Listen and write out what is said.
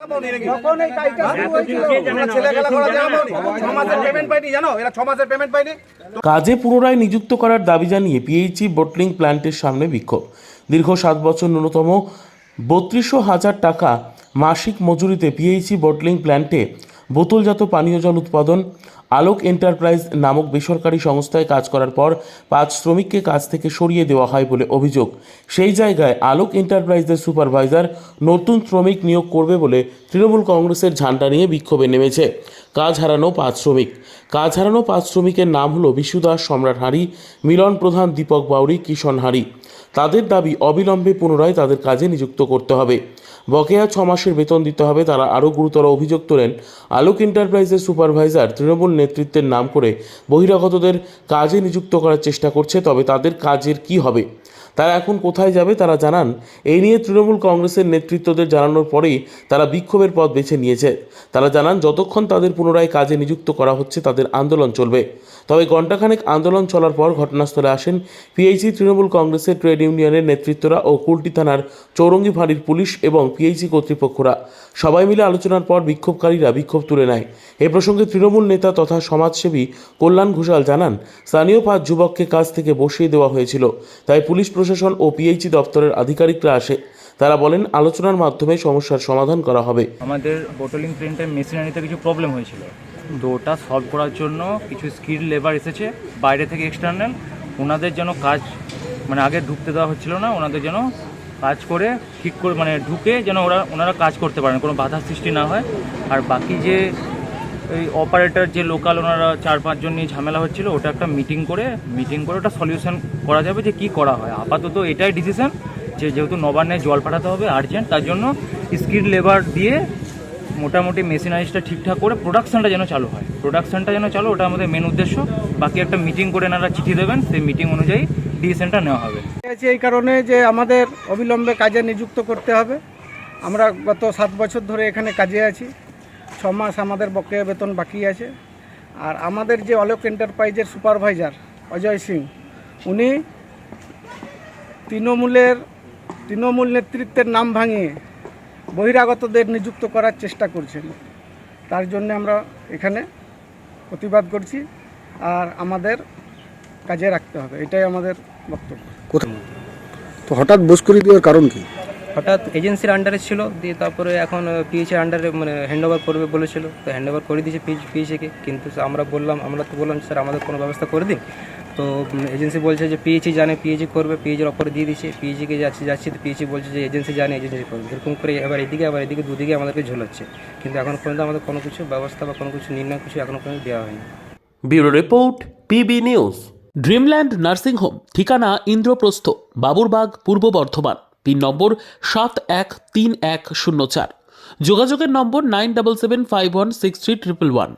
যখন এই কাজটা শুরু হয়েছিল ছেলে খেলা করা জানো ছ মাসের পেমেন্ট পাইনি জানো? এরা ছ মাসের পেমেন্ট পাইনি। কাজে পুনরায় নিযুক্ত করার দাবি জানিয়ে পিএইচি বোটলিং প্ল্যান্টের সামনে বিক্ষোভ। দীর্ঘ সাত বছর ন্যূনতম বত্রিশশো হাজার টাকা মাসিক মজুরিতে পিএইচি বোটলিং প্ল্যান্টে বোতলজাত পানীয় জল উৎপাদন, আলোক এন্টারপ্রাইজ নামক বেসরকারি সংস্থায় কাজ করার পর পাঁচ শ্রমিককে কাজ থেকে সরিয়ে দেওয়া হয় বলে অভিযোগ। সেই জায়গায় আলোক এন্টারপ্রাইজের সুপারভাইজার নতুন শ্রমিক নিয়োগ করবে বলে তৃণমূল কংগ্রেসের ঝান্ডা নিয়ে বিক্ষোভে নেমেছে। কাজ হারানো পাঁচ শ্রমিক। কাজ হারানো পাঁচ শ্রমিকের নাম হলো বিশু দাস, সম্রাট হাঁড়ি মিলন প্রধান দীপক বাউরি, কিষণ হাঁড়ি তাদের দাবি অবিলম্বে পুনরায় তাদের কাজে নিযুক্ত করতে হবে। বকেয়া ছ মাসের বেতন দিতে হবে। তারা আরও গুরুতর অভিযোগ তোলেন, আলোক এন্টারপ্রাইজের সুপারভাইজার তৃণমূল নেতৃত্বের নাম করে বহিরাগতদের কাজে নিযুক্ত করার চেষ্টা করছে, তবে তাদের কাজের কি হবে? তারা এখন কোথায় যাবে তারা জানান। এই নিয়ে তৃণমূল কংগ্রেসের নেতৃত্বদের জানানোর পরেই তারা বিক্ষোভের পথ বেছে নিয়েছে। তারা জানান, যতক্ষণ তাদের পুনরায় কাজে নিযুক্ত করা হচ্ছে, তাদের আন্দোলন চলবে। তবে ঘণ্টাখানেক আন্দোলন চলার পর ঘটনাস্থলে আসেন পিএইচি তৃণমূল কংগ্রেসের ট্রেড ইউনিয়নের নেতৃত্বরা ও কুলটি থানার চৌরঙ্গি ফাঁড়ির পুলিশ এবং পিএইচি কর্তৃপক্ষরা। সবাই মিলে আলোচনার পর বিক্ষোভকারীরা বিক্ষোভ তুলে নেয়। এ প্রসঙ্গে তৃণমূল নেতা তথা সমাজসেবী কল্যাণ ঘোষাল জানান, স্থানীয় পাঁচ যুবককে কাজ থেকে বসিয়ে দেওয়া হয়েছিল, তাই পুলিশ প্রশাসন ও পিএইচি দপ্তরের আধিকারিকরা আসে। তারা বলেন, আলোচনার মাধ্যমে সমস্যার সমাধান করা হবে। আমাদের বোটলিং প্রিন্টের মেশিনারিতে কিছু প্রবলেম হয়েছিল। তো ওটা সলভ করার জন্য কিছু স্কিল লেবার এসেছে, বাইরে থেকে এক্সটার্নাল ওনাদের যেন কাজ মানে আগে ঢুকতে দেওয়া হচ্ছিল না, ওনাদের যেন কাজ করে ঠিক করে মানে ঢুকে যেন ওরা, ওনারা কাজ করতে পারেন, কোনো বাধা সৃষ্টি না হয়। আর বাকি যে এই অপারেটর যে লোকাল ওনারা চার পাঁচজন নিয়ে ঝামেলা হচ্ছিল, ওটা একটা মিটিং করে মিটিং করে ওটা সলিউশন করা যাবে যে কি করা হয়। আপাতত এটাই ডিসিশন যে যেহেতু নবান্নে জল পাঠাতে হবে আর্জেন্ট তার জন্য স্কিল লেবার দিয়ে মোটামুটি মেশিনারিজটা ঠিকঠাক করে প্রোডাকশনটা যেন চালু হয়। প্রোডাকশনটা যেন চালু, ওটা আমাদের মেন উদ্দেশ্য। বাকি একটা মিটিং করে এনারা চিঠি দেবেন, সেই মিটিং অনুযায়ী ডিসিশনটা নেওয়া হবে। এই কারণে যে আমাদের অবিলম্বে কাজে নিযুক্ত করতে হবে। আমরা গত সাত বছর ধরে এখানে কাজে আছি। ছ মাস আমাদের বকেয়া বেতন বাকি আছে। আর আমাদের যে অলোক এন্টারপ্রাইজের সুপারভাইজার অজয় সিং, উনি তৃণমূলের, তৃণমূল নেতৃত্বের নাম ভাঙিয়ে বহিরাগতদের নিযুক্ত করার চেষ্টা করছেন। তার জন্য আমরা এখানে প্রতিবাদ করছি আর আমাদের কাজে রাখতে হবে। এটাই আমাদের বক্তব্য। তো হঠাৎ বোস করে দেওয়ার কারণ কি? হঠাৎ এজেন্সির আন্ডারে ছিল দিয়ে তারপরে এখন পিএইচের আন্ডারে মানে হ্যান্ড ওভার করবে বলেছিল। তো হ্যান্ড ওভার করে দিয়েছে পিএইচ পিএইচকে কিন্তু আমরা বললাম আমরা তো বললাম স্যার আমাদের কোনো ব্যবস্থা করে দিন। তো এজেন্সি বলছে যে পিএইচই জানে পিএইচি করবে পিএইচের অপরে দিয়ে দিচ্ছে পিএইচিকে যাচ্ছি যাচ্ছি তো পিএইচি বলছে যে এজেন্সি জানে এজেন্সি করবে। এরকম করে এবার এদিকে আবার এদিকে দুদিকে আমাদেরকে ঝোলাচ্ছে। কিন্তু এখন পর্যন্ত আমাদের কোনো কিছু ব্যবস্থা বা কোনো কিছু নির্ণয় কিছু এখনও পর্যন্ত দেওয়া হয়নি। Bureau report PB news Dreamland nursing home ঠিকানা ইন্দ্রপ্রস্থ বাবুরবাগ পূর্ব বর্ধমান। পিন নম্বর সাত এক তিন এক শূন্য চার। যোগাযোগের নম্বর nine double seven five one six three triple one.